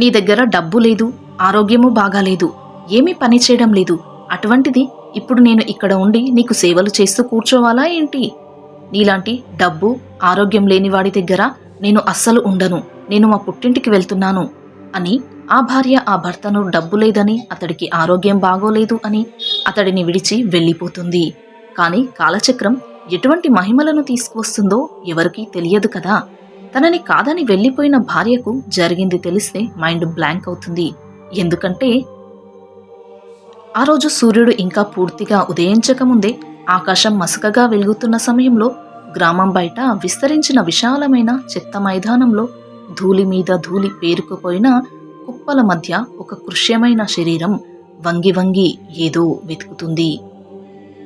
నీ దగ్గర డబ్బు లేదు ఆరోగ్యము బాగాలేదు ఏమీ పని చేయడం లేదు. అటువంటిది ఇప్పుడు నేను ఇక్కడ ఉండి నీకు సేవలు చేస్తూ కూర్చోవాలా ఏంటి? నీలాంటి డబ్బు ఆరోగ్యం లేని వాడి దగ్గర నేను అస్సలు ఉండను. నేను మా పుట్టింటికి వెళ్తున్నాను అని ఆ భార్య ఆ భర్తను డబ్బు లేదని అతడికి ఆరోగ్యం బాగోలేదు అని అతడిని విడిచి వెళ్ళిపోతుంది. కానీ కాలచక్రం ఎటువంటి మహిమలను తీసుకువస్తుందో ఎవరికీ తెలియదు కదా. తనని కాదని వెళ్ళిపోయిన భార్యకు జరిగింది తెలిస్తే మైండ్ బ్లాంక్ అవుతుంది. ఎందుకంటే ఆ రోజు సూర్యుడు ఇంకా పూర్తిగా ఉదయించకముందే ఆకాశం మసకగా వెలుగుతున్న సమయంలో గ్రామం బయట విస్తరించిన విశాలమైన చెత్త మైదానంలో ధూళి మీద ధూళి పేరుకుపోయిన కుప్పల మధ్య ఒక కృష్యమైన శరీరం వంగి వంగి ఏదో వెతుకుతుంది.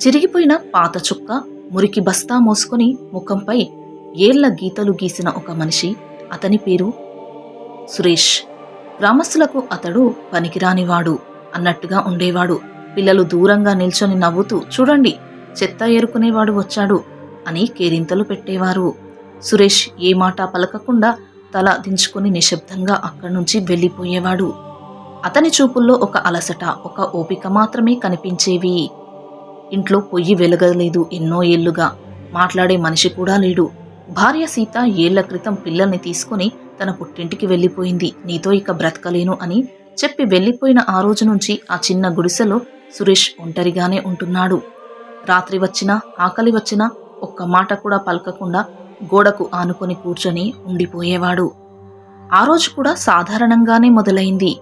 చిరిగిపోయిన పాత చుక్క మురికి బస్తా మోసుకొని ముఖంపై ఏళ్ళ గీతలు గీసిన ఒక మనిషి. అతని పేరు సురేష్. గ్రామస్తులకు అతడు పనికిరానివాడు అన్నట్టుగా ఉండేవాడు. పిల్లలు దూరంగా నిల్చొని నవ్వుతూ చూడండి చెత్త ఏరుకునేవాడు వచ్చాడు అని కేరింతలు పెట్టేవారు. సురేష్ ఏ మాట పలకకుండా తల దించుకుని నిశ్శబ్దంగా అక్కడి నుంచి వెళ్ళిపోయేవాడు. అతని చూపుల్లో ఒక అలసట ఒక ఓపిక మాత్రమే కనిపించేవి. ఇంట్లో పొయ్యి వెలగలేదు ఎన్నో ఏళ్ళుగా. మాట్లాడే మనిషి కూడా లేడు. భార్య సీత ఏళ్ళ క్రితం పిల్లల్ని తీసుకుని తన పుట్టింటికి వెళ్ళిపోయింది. నీతో ఇక బ్రతకలేను అని చెప్పి వెళ్ళిపోయిన ఆ రోజు నుంచి ఆ చిన్న గుడిసెలో సురేష్ ఒంటరిగానే ఉంటున్నాడు. రాత్రి వచ్చినా ఆకలి వచ్చినా ఒక్క మాట కూడా పలకకుండా గోడకు ఆనుకొని కూర్చొని ఉండిపోయేవాడు. ఆ రోజు కూడా సాధారణంగానే మొదలైంది.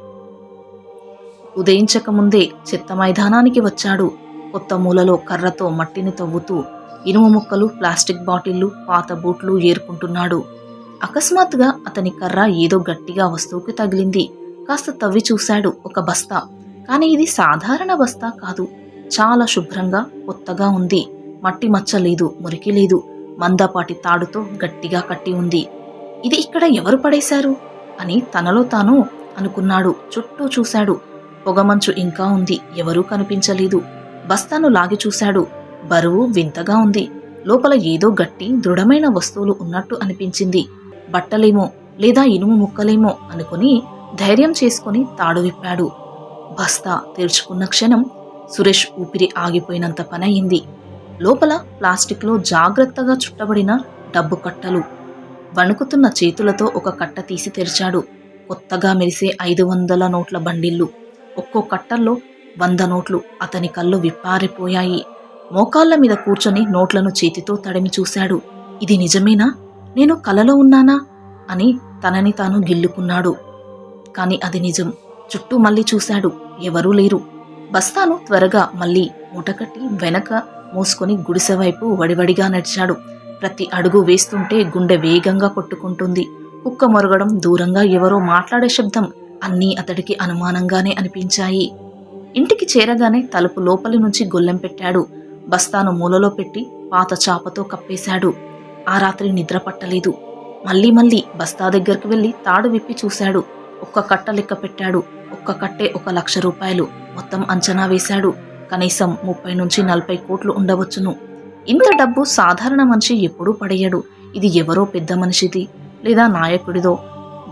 ఉదయించకముందే చెత్త మైదానానికి వచ్చాడు. కొత్త మూలలో కర్రతో మట్టిని తవ్వుతూ ఇనుము ముక్కలు ప్లాస్టిక్ బాటిళ్ళు పాత బూట్లు ఏరుకుంటున్నాడు. అకస్మాత్తుగా అతని కర్ర ఏదో గట్టిగా వస్తువుకి తగిలింది. కాస్త తవ్వి చూశాడు ఒక బస్తా. కానీ ఇది సాధారణ బస్తా కాదు. చాలా శుభ్రంగా కొత్తగా ఉంది. మట్టి మచ్చ లేదు మురికి లేదు. మందపాటి తాడుతో గట్టిగా కట్టి ఉంది. ఇది ఇక్కడ ఎవరు పడేశారు? అని తనలో తాను అనుకున్నాడు. చుట్టూ చూశాడు. పొగమంచు ఇంకా ఉంది. ఎవరూ కనిపించలేదు. బస్తాను లాగి చూశాడు. బరువు వింతగా ఉంది. లోపల ఏదో గట్టి దృఢమైన వస్తువులు ఉన్నట్టు అనిపించింది. బట్టలేమో లేదా ఇనుము ముక్కలేమో అనుకుని ధైర్యం చేసుకుని తాడు విప్పాడు. బస్తా తెరుచుకున్న క్షణం సురేష్ ఊపిరి ఆగిపోయినంత పనయింది. లోపల ప్లాస్టిక్లో జాగ్రత్తగా చుట్టబడిన డబ్బు కట్టలు. వణుకుతున్న చేతులతో ఒక కట్ట తీసి తెరిచాడు. కొత్తగా మెరిసే ఐదు వందల నోట్ల బండిల్లు. ఒక్కో కట్టల్లో వంద నోట్లు అతని కళ్ళు విప్పారిపోయాయి. మోకాళ్ళ మీద కూర్చొని నోట్లను చేతితో తడిమి చూశాడు. ఇది నిజమేనా? నేను కలలో ఉన్నానా? అని తనని తాను గిల్లుకున్నాడు. కాని అది నిజం. చుట్టూ మళ్ళీ చూశాడు. ఎవరూ లేరు. బస్తాను త్వరగా మళ్ళీ మూటకట్టి వెనక మూసుకొని గుడిసె వైపు వడివడిగా నడిచాడు. ప్రతి అడుగు వేస్తుంటే గుండె వేగంగా కొట్టుకుంటుంది. కుక్క మొరగడం దూరంగా ఎవరో మాట్లాడే శబ్దం అన్నీ అతడికి అనుమానంగానే అనిపించాయి. ఇంటికి చేరగానే తలుపు లోపలి నుంచి గొల్లెం పెట్టాడు. బస్తాను మూలలో పెట్టి పాత చాపతో కప్పేశాడు. ఆ రాత్రి నిద్ర పట్టలేదు. మళ్ళీ మళ్ళీ బస్తా దగ్గరికి వెళ్ళి తాడు విప్పి చూశాడు. ఒక్క కట్ట లెక్క పెట్టాడు. ఒక్క కట్టే ఒక లక్ష రూపాయలు. మొత్తం అంచనా వేశాడు. కనీసం ముప్పై నుంచి నలభై కోట్లు ఉండవచ్చును. ఇంత డబ్బు సాధారణ మనిషి ఎప్పుడూ పడేయడు. ఇది ఎవరో పెద్ద మనిషిది లేదా నాయకుడిదో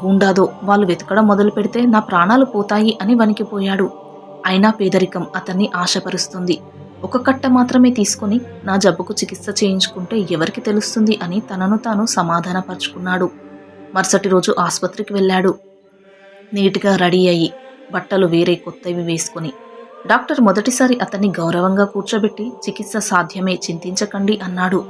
గూండాదో వాళ్ళు వెతకడం మొదలు పెడితే నా ప్రాణాలు పోతాయి అని వణికిపోయాడు. అయినా పేదరికం అతన్ని ఆశపరుస్తుంది. ఒక కట్ట మాత్రమే తీసుకుని నా జబ్బుకు చికిత్స చేయించుకుంటే ఎవరికి తెలుస్తుంది అని తనను తాను సమాధానపరుచుకున్నాడు. మరుసటి రోజు ఆసుపత్రికి వెళ్ళాడు. నీట్గా రెడీ అయ్యి బట్టలు వేరే కొత్తవి వేసుకుని డాక్టర్ మొదటిసారి అతన్ని గౌరవంగా కూర్చోబెట్టి చికిత్స సాధ్యమే చింతించకండి అన్నాడు.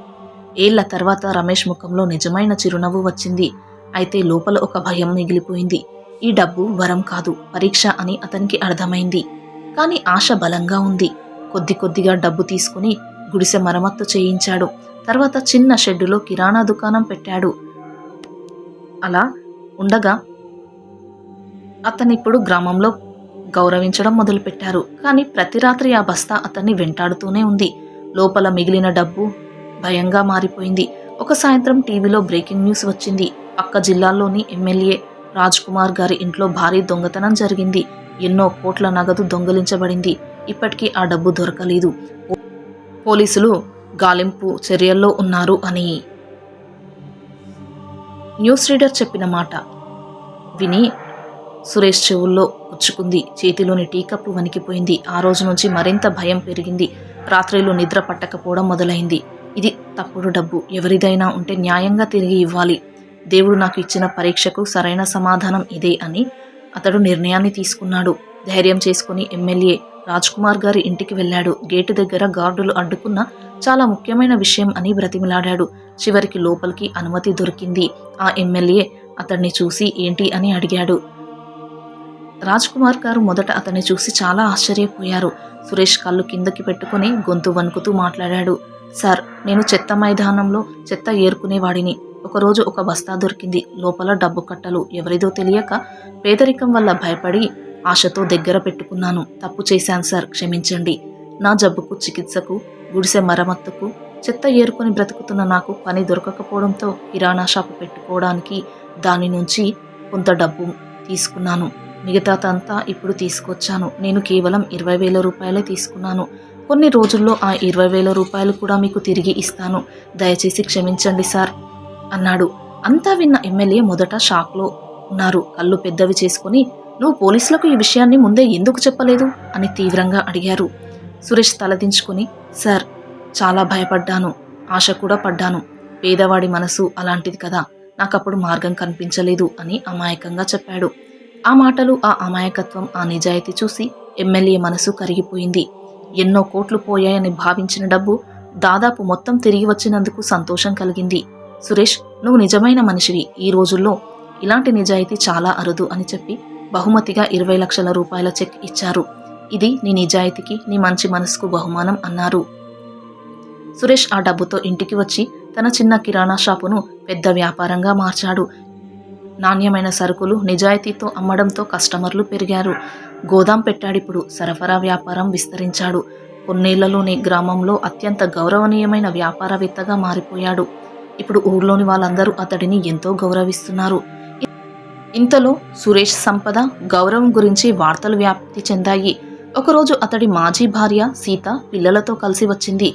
ఏళ్ళ తర్వాత రమేష్ ముఖంలో నిజమైన చిరునవ్వు వచ్చింది. అయితే లోపల ఒక భయం మిగిలిపోయింది. ఈ డబ్బు వరం కాదు పరీక్ష అని అతనికి అర్థమైంది. కానీ ఆశ బలంగా ఉంది. కొద్ది కొద్దిగా డబ్బు తీసుకుని గుడిసె మరమ్మత్తు చేయించాడు. తర్వాత చిన్న షెడ్డులో కిరాణా దుకాణం పెట్టాడు. అలా ఉండగా అతనిప్పుడు గ్రామంలో గౌరవించడం మొదలుపెట్టారు. కానీ ప్రతి రాత్రి ఆ బస్తా అతన్ని వెంటాడుతూనే ఉంది. లోపల మిగిలిన డబ్బు భయంగా మారిపోయింది. ఒక సాయంత్రం టీవీలో బ్రేకింగ్ న్యూస్ వచ్చింది. పక్క జిల్లాల్లోని ఎమ్మెల్యే రాజ్ కుమార్ గారి ఇంట్లో భారీ దొంగతనం జరిగింది. ఎన్నో కోట్ల నగదు దొంగిలించబడింది. ఇప్పటికీ ఆ డబ్బు దొరకలేదు. పోలీసులు గాలింపు చర్యల్లో ఉన్నారు అని. న్యూస్ రీడర్ చెప్పిన మాట విని సురేష్ చెవుల్లో ఉచ్చుకుంది చేతిలోని టీ కప్పు వణికిపోయింది. ఆ రోజు నుంచి మరింత భయం పెరిగింది. రాత్రిలో నిద్ర పట్టకపోవడం మొదలైంది. ఇది తప్పుడు డబ్బు. ఎవరిదైనా ఉంటే న్యాయంగా తిరిగి ఇవ్వాలి. దేవుడు నాకు ఇచ్చిన పరీక్షకు సరైన సమాధానం ఇదే అని అతడు నిర్ణయాన్ని తీసుకున్నాడు. ధైర్యం చేసుకుని ఎమ్మెల్యే కుమార్ గారి ఇంటికి వెళ్ళాడు. గేటు దగ్గర గార్డులు అడ్డుకున్న చాలా ముఖ్యమైన విషయం అని బ్రతిమిలాడాడు. చివరికి లోపలికి అనుమతి దొరికింది. ఆ ఎమ్మెల్యే అతన్ని చూసి ఏంటి అని అడిగాడు. రాజ్కుమార్ గారు మొదట అతన్ని చూసి చాలా ఆశ్చర్యపోయారు. సురేష్ కళ్ళు కిందకి పెట్టుకుని గొంతు వణుకుతూ మాట్లాడాడు. సార్ నేను చెత్త మైదానంలో చెత్త ఏరుకునేవాడిని. ఒకరోజు ఒక బస్తా దొరికింది. లోపల డబ్బు కట్టలు. ఎవరిదో తెలియక పేదరికం వల్ల భయపడి ఆశతో దగ్గర పెట్టుకున్నాను. తప్పు చేశాను సార్ క్షమించండి. నా జబ్బుకు చికిత్సకు గుడిసె మరమ్మత్తుకు చెత్త ఏరుకొని బ్రతుకుతున్న నాకు పని దొరకకపోవడంతో కిరాణా షాపు పెట్టుకోవడానికి దాని నుంచి కొంత డబ్బు తీసుకున్నాను. మిగతాదంతా ఇప్పుడు తీసుకొచ్చాను. నేను కేవలం ఇరవై వేల రూపాయలే తీసుకున్నాను. కొన్ని రోజుల్లో ఆ ఇరవై వేల రూపాయలు కూడా మీకు తిరిగి ఇస్తాను. దయచేసి క్షమించండి సార్ అన్నాడు. అంతా విన్న ఎమ్మెల్యే మొదట షాక్లో ఉన్నారు. కళ్ళు పెద్దవి చేసుకుని నువ్వు పోలీసులకు ఈ విషయాన్ని ముందే ఎందుకు చెప్పలేదు? అని తీవ్రంగా అడిగారు. సురేష్ తలదించుకుని సార్ చాలా భయపడ్డాను. ఆశ కూడా పడ్డాను. పేదవాడి మనసు అలాంటిది కదా. నాకప్పుడు మార్గం కనిపించలేదు అని అమాయకంగా చెప్పాడు. ఆ మాటలు ఆ అమాయకత్వం ఆ నిజాయితీ చూసి ఎమ్మెల్యే మనసు కరిగిపోయింది. ఎన్నో కోట్లు పోయాయని భావించిన డబ్బు దాదాపు మొత్తం తిరిగి వచ్చినందుకు సంతోషం కలిగింది. సురేష్ నువ్వు నిజమైన మనిషివి. ఈ రోజుల్లో ఇలాంటి నిజాయితీ చాలా అరుదు అని చెప్పి బహుమతిగా ఇరవై లక్షల రూపాయల చెక్ ఇచ్చారు. ఇది నీ నిజాయితీకి నీ మంచి మనసుకు బహుమానం అన్నారు. సురేష్ ఆ డబ్బుతో ఇంటికి వచ్చి తన చిన్న కిరాణా షాపును పెద్ద వ్యాపారంగా మార్చాడు. నాణ్యమైన సరుకులు నిజాయితీతో అమ్మడంతో కస్టమర్లు పెరిగారు. గోదాం పెట్టాడిప్పుడు సరఫరా వ్యాపారం విస్తరించాడు. కొన్నేళ్ళలోనే గ్రామంలో అత్యంత గౌరవనీయమైన వ్యాపారవేత్తగా మారిపోయాడు. ఇప్పుడు ఊర్లోని వాళ్ళందరూ అతడిని ఎంతో గౌరవిస్తున్నారు. ఇంతలో సురేష్ సంపద గౌరవం గురించి వార్తలు వ్యాప్తి చెందాయి. ఒకరోజు అతడి మాజీ భార్య సీత పిల్లలతో కలిసి వచ్చింది.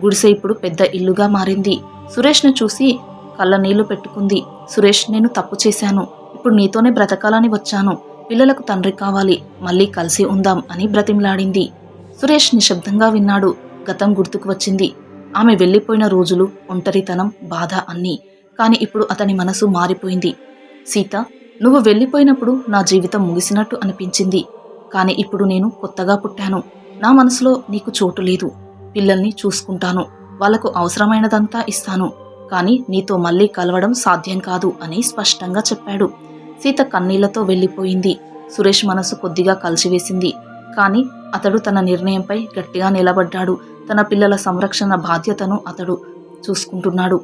గుడిసె ఇప్పుడు పెద్ద ఇల్లుగా మారింది. సురేష్ను చూసి కళ్ళనీళ్ళు పెట్టుకుంది. సురేష్ నేను తప్పు చేశాను. ఇప్పుడు నీతోనే బ్రతకాలని వచ్చాను. పిల్లలకు తండ్రి కావాలి. మళ్ళీ కలిసి ఉందాం అని బ్రతిమలాడింది. సురేష్ నిశ్శబ్దంగా విన్నాడు. గతం గుర్తుకు వచ్చింది. ఆమె వెళ్ళిపోయిన రోజులు ఒంటరితనం బాధ అన్నీ. కాని ఇప్పుడు అతని మనసు మారిపోయింది. సీత నువ్వు వెళ్ళిపోయినప్పుడు నా జీవితం ముగిసినట్టు అనిపించింది. కానీ ఇప్పుడు నేను కొత్తగా పుట్టాను. నా మనసులో నీకు చోటు లేదు. పిల్లల్ని చూసుకుంటాను. వాళ్ళకు అవసరమైనదంతా ఇస్తాను. కానీ నీతో మళ్ళీ కలవడం సాధ్యం కాదు అని స్పష్టంగా చెప్పాడు. సీత కన్నీళ్ళతో వెళ్ళిపోయింది. సురేష్ మనసు కొద్దిగా కలిసివేసింది. కానీ అతడు తన నిర్ణయంపై గట్టిగా నిలబడ్డాడు. తన పిల్లల సంరక్షణ బాధ్యతను అతడు చూసుకుంటున్నాడు.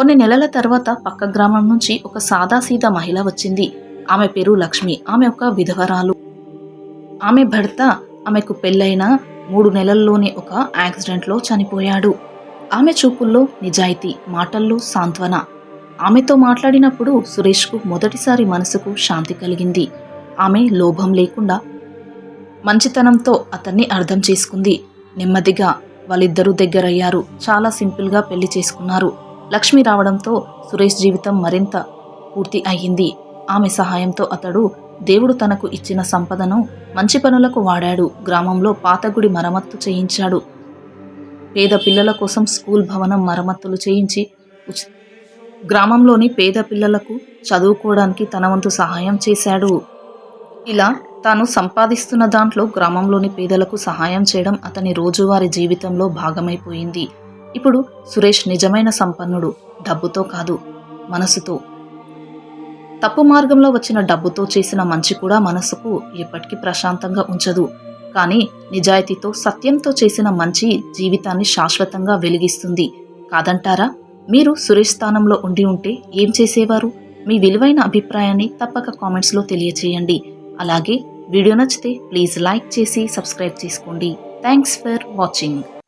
కొన్ని నెలల తర్వాత పక్క గ్రామం నుంచి ఒక సాదాసీదా మహిళ వచ్చింది. ఆమె పేరు లక్ష్మి. ఆమె ఒక విధవరాలు. ఆమె భర్త ఆమెకు పెళ్ళైన మూడు నెలల్లోనే ఒక యాక్సిడెంట్లో చనిపోయాడు. ఆమె చూపుల్లో నిజాయితీ మాటల్లో సాంత్వన. ఆమెతో మాట్లాడినప్పుడు సురేష్కు మొదటిసారి మనసుకు శాంతి కలిగింది. ఆమె లోభం లేకుండా మంచితనంతో అతన్ని అర్థం చేసుకుంది. నెమ్మదిగా వాళ్ళిద్దరూ దగ్గరయ్యారు. చాలా సింపుల్గా పెళ్ళి చేసుకున్నారు. లక్ష్మి రావడంతో సురేష్ జీవితం మరింత పూర్తి అయ్యింది. ఆమె సహాయంతో అతడు దేవుడు తనకు ఇచ్చిన సంపదను మంచి పనులకు వాడాడు. గ్రామంలో పాతగుడి మరమ్మత్తు చేయించాడు. పేద పిల్లల కోసం స్కూల్ భవనం మరమ్మతులు చేయించి గ్రామంలోని పేద పిల్లలకు చదువుకోవడానికి తన వంతు సహాయం చేశాడు. ఇలా తాను సంపాదిస్తున్న దాంట్లో గ్రామంలోని పేదలకు సహాయం చేయడం అతని రోజువారీ జీవితంలో భాగమైపోయింది. ఇప్పుడు సురేష్ నిజమైన సంపన్నుడు డబ్బుతో కాదు మనసుతో. తప్పు మార్గంలో వచ్చిన డబ్బుతో చేసిన మంచి కూడా మనసుకు ఎప్పటికీ ప్రశాంతంగా ఉంచదు. కానీ నిజాయితీతో సత్యంతో చేసిన మంచి జీవితాన్ని శాశ్వతంగా వెలిగిస్తుంది. కాదంటారా? మీరు సురేష్ స్థానంలో ఉండి ఉంటే ఏం చేసేవారు? మీ విలువైన అభిప్రాయాన్ని తప్పక కామెంట్స్లో తెలియచేయండి. అలాగే వీడియో నచ్చితే ప్లీజ్ లైక్ చేసి సబ్స్క్రైబ్ చేసుకోండి. Thanks for watching.